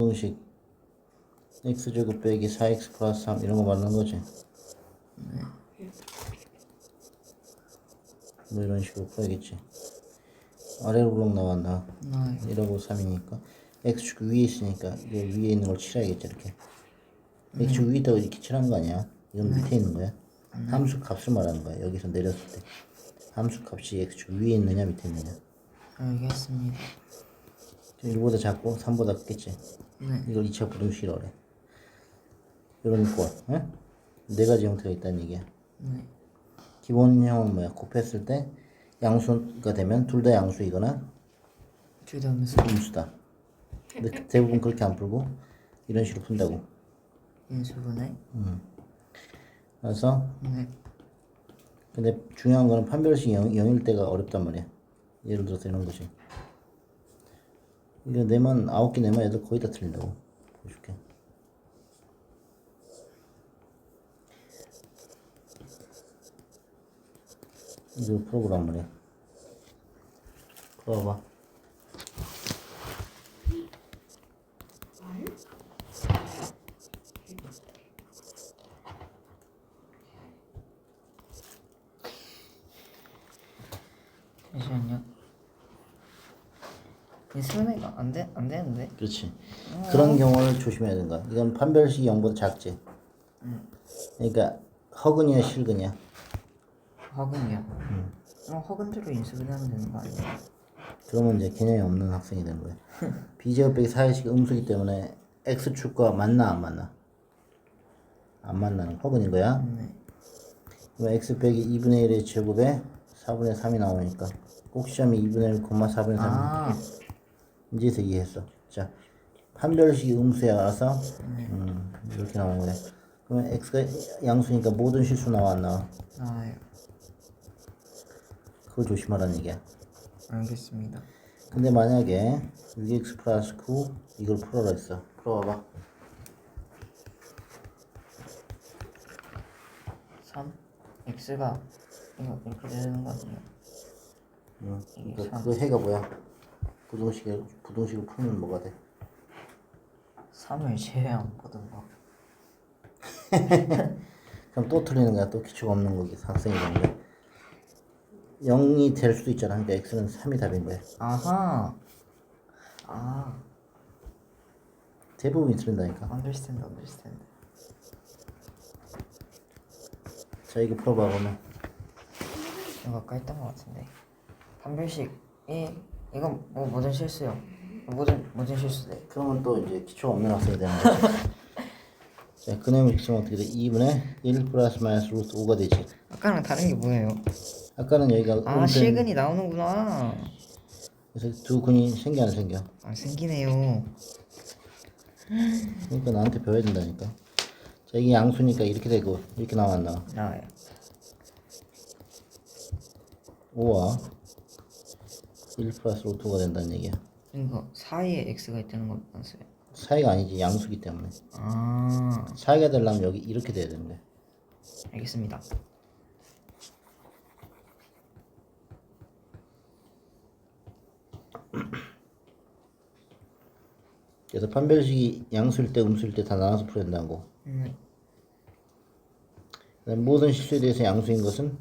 공식 x제곱 빼기 4x 플러스 3 이런 거 말하는 거지? 뭐 이런 식으로 풀어야겠지. 아래로 블록 나왔나? 네. 1하고 3이니까. X축 위에 있으니까 이거 위에 있는 걸 칠해야겠지 이렇게. X축 위에 있다고 이렇게 칠한 거 아니야? 이건 밑에 있는 거야? 함수 값을 말하는 거야 여기서 내렸을 때. 함수 값이 x축 위에 있느냐 밑에 있느냐? 알겠습니다. 1보다 작고 3보다 크겠지 네. 이걸 2차 부등식이라고 그래 이런 꼴 응? 네 가지 형태가 있다는 얘기야 네. 기본형은 뭐야 곱했을 때 양수가 되면 둘 다 양수이거나 둘 다 음수 음수다 근데 대부분 그렇게 안 풀고 이런 식으로 푼다고 인수분해. 그래서 네. 근데 중요한 거는 판별식 0, 0일 때가 어렵단 말이야 예를 들어서 이런 거지 이거 내만 아홉 개 내만 애들 거의 다 틀린다고 보여줄게. 이거 풀어보란 말이야 풀어봐. 잠시만요. 인수분해가 안 돼, 안 되는데? 그렇지. 그런 경우를 조심해야 된다. 이건 판별식이 0보다 작지. 그러니까 허근이야 실근이야. 허근이요. 어, 허근대로 인수분해하면 되는 거 아니에요? 그러면 이제 개념이 없는 학생이 되는 거야. 비제곱 빼기 4의식 음수기 때문에 x축과 맞나 안 맞나? 안 만나는 허근인 거야. 네. 그럼 x 빼기 2분의 1의 제곱에 4분의 3이 나오니까 꼭 시험이 2분의 1, 4분의 3. 아, 이제서 이해했어. 자, 판별식이 음수에 알아서 음, 이렇게 나오는 거야. 그러면 x가 양수니까 모든 실수 나와 안 나와? 나와요. 그걸 조심하라는 얘기야. 알겠습니다. 근데 만약에 6x 플러스 9 이걸 풀어라 했어. 풀어봐봐. 3? x가 이거 이렇게 되는 거 아니에요? 응. 이게 그러니까 삼. 그 해가 뭐야? 부동식을 부동식을 풀면 뭐가 돼? 3을 제외하거든요. 그럼 또 틀리는 거야. 또 기초가 없는 거기 학생이 되는 거야. 0이 될 수도 있잖아. 그러니까 x는 3이 답인 거야. 아하. 아, 대부분이 틀린다니까. understand, understand. 자 이거 풀어봐 보면 이거 아까 했던 거 같은데. 판별식 이 이건 뭐 모든 실수요. 모든 모든 실수돼. 그러면 또 이제 기초가 없는 학생이 되는 거지. 자, 그놈의 직수는 어떻게 돼? 2분의 1 플러스 마이너스 루트 5가 되지. 아까랑 다른 게 뭐예요? 아까는 여기가 아 음수인- 실근이 나오는구나. 그래서 두 근이 생겨 안 생겨? 아 생기네요. 그러니까 나한테 배워야 된다니까. 자, 이게 양수니까 이렇게 되고 이렇게 나와 안 나와? 나와요. 5와 1 플러스 루트 5가 된다는 얘기야. 이거 사이에 x가 있다는 건 맞어요. 사이가 아니지 양수기 때문에. 아 사이가 되려면 여기 이렇게 돼야 되는 거야. 알겠습니다. 그래서 판별식이 양수일 때 음수일 때 다 나눠서 풀어야 된다고. 음, 모든 실수에 대해서 양수인 것은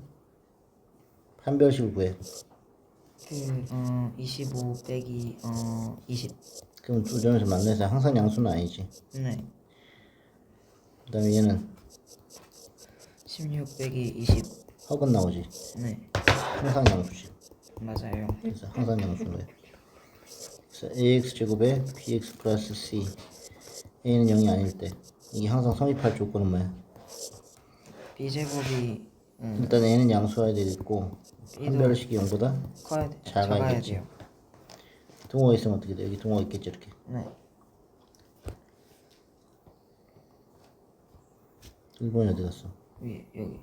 판별식을 구해. 그 어 25 빼기 어 20 그럼 두 점에서 만나서 항상 양수는 아니지. 네. 그 다음에 얘는 16 빼기 20 허근 나오지. 네. 항상 양수지. 맞아요. 그래서 항상 양수인 거야. 그래서 ax 제곱에 bx 플러스 c a는 0이 아닐 때 이게 항상 성립할 조건은 뭐야? b제곱이 음, 일단 a는 양수여야 되겠고 판별식이 0보다 커야 돼. 작아야겠지. 작아야 돼요. 등호가 있으면 어떻게 돼? 여기 등호가 있겠지 이렇게. 네. 1번이 어디 갔어? 위에 여기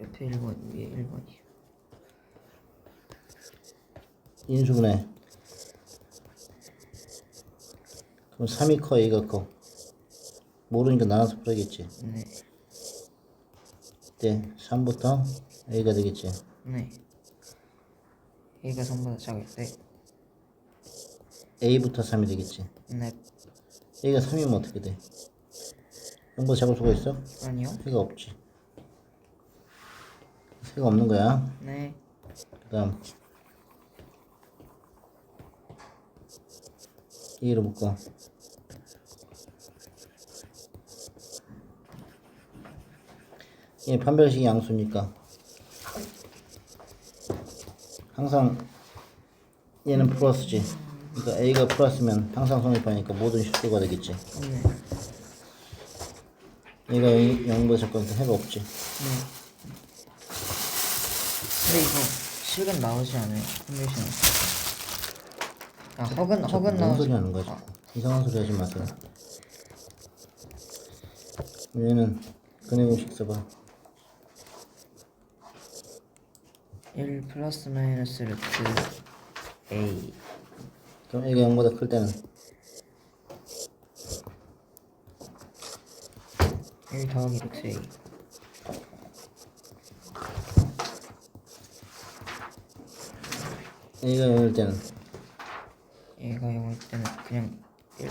옆에 1번 위에 1번이요. 인수분해. 그럼 3이 커, A가 커. 모르니까 나눠서 풀어야겠지. 네. 네, 3부터 A가 되겠지. 네. 얘가 3보다 작을 때 A부터 3이 되겠지. 네. A가 3이면 어떻게 돼? 0보다 작을 수가 있어? 아니요. 새가 없지. 새가 없는 거야. 네. 그 다음 A로 묶어. 얘 판별식 양수니까 항상 얘는 플러스지. 그러니까 A가 플러스면 항상 성립하니까 모든 실수가 되겠지. 네. 얘가 0보다 작거니까 해가 없지. 네. 근데 이거 실근 나오지 않아요? 컨디션. 아 허근 허근 뭔 나오지. 소리 하는 자꾸. 이상한 소리 하지 마세요. 얘는 근해 공식 써봐. 1 플러스 마이너스 루트 A. 그럼 A가 0보다 클 때는? 1 더하기 루트 A. A가 0일 때는? A가 0일 때는 그냥 1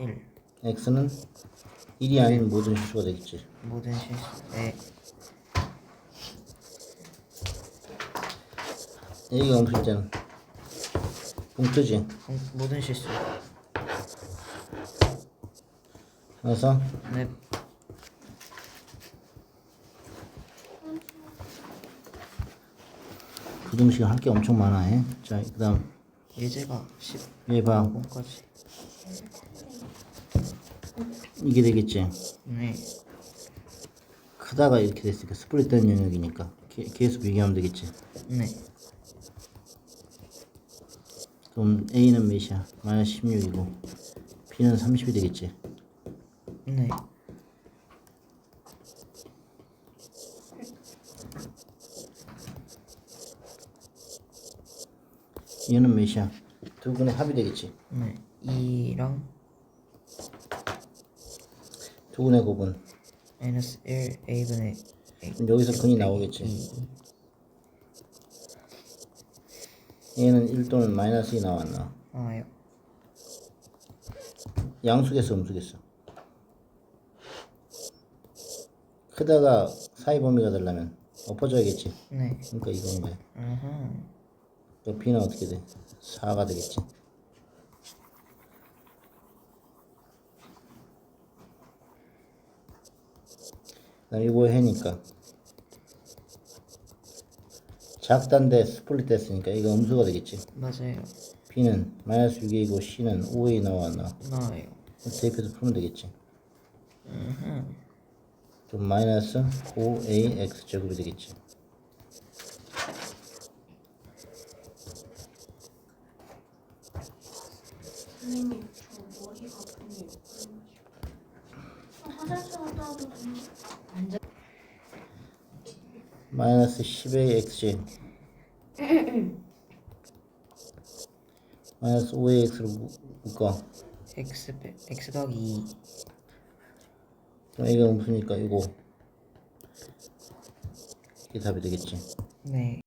1 X는? 1이 아닌 모든 실수가 되겠지. 모든 실수. 네 A가 0일 때는 붕 뜨지. 공- 모든 실수 그래서 네 부등식 할 게 엄청 많아. 해. 자, 그 다음 예제가 10얘 봐. 5까지 이게 되겠지. 네 크다가 이렇게 됐으니까 스플릿 된 영역이니까 계- 계속 비교하면 되겠지. 네. 그럼 A는 몇이야? 마이너스 16이고 B는 30이 되겠지. 네. 얘는 몇이야? 두 분의 합이 되겠지. 네. 2랑 두 분의 곱은 마이너스 1 A분의 A 그럼 여기서 근이 나오겠지. 2 얘는 1 또는 마이너스 2 나왔나? 나와요. 양수겠어, 음수겠어? 크다가 사이 범위가 되려면 엎어져야겠지. 네. 그러니까 이건 거야. 아하. 그 B는 어떻게 돼? 4가 되겠지. 그 다음 이거 해니까 작단데 스플릿 됐으니까 이거 음수가 되겠지. 맞아요. B는 마이너스 6A이고 C는 5A 나왔나? 나와요. 대입해서 풀면 되겠지. 그럼 마이너스 5AX 제곱이 되겠지. 선생님, 저 머리가 아프네요. 어, 화장실 갔다 와도 되나? 마이너스 10AXG 마이너스 5AX로 묶어. X 빼 X 더하기 2. 그럼 A가 음수니까 이거 이게 답이 되겠지. 네.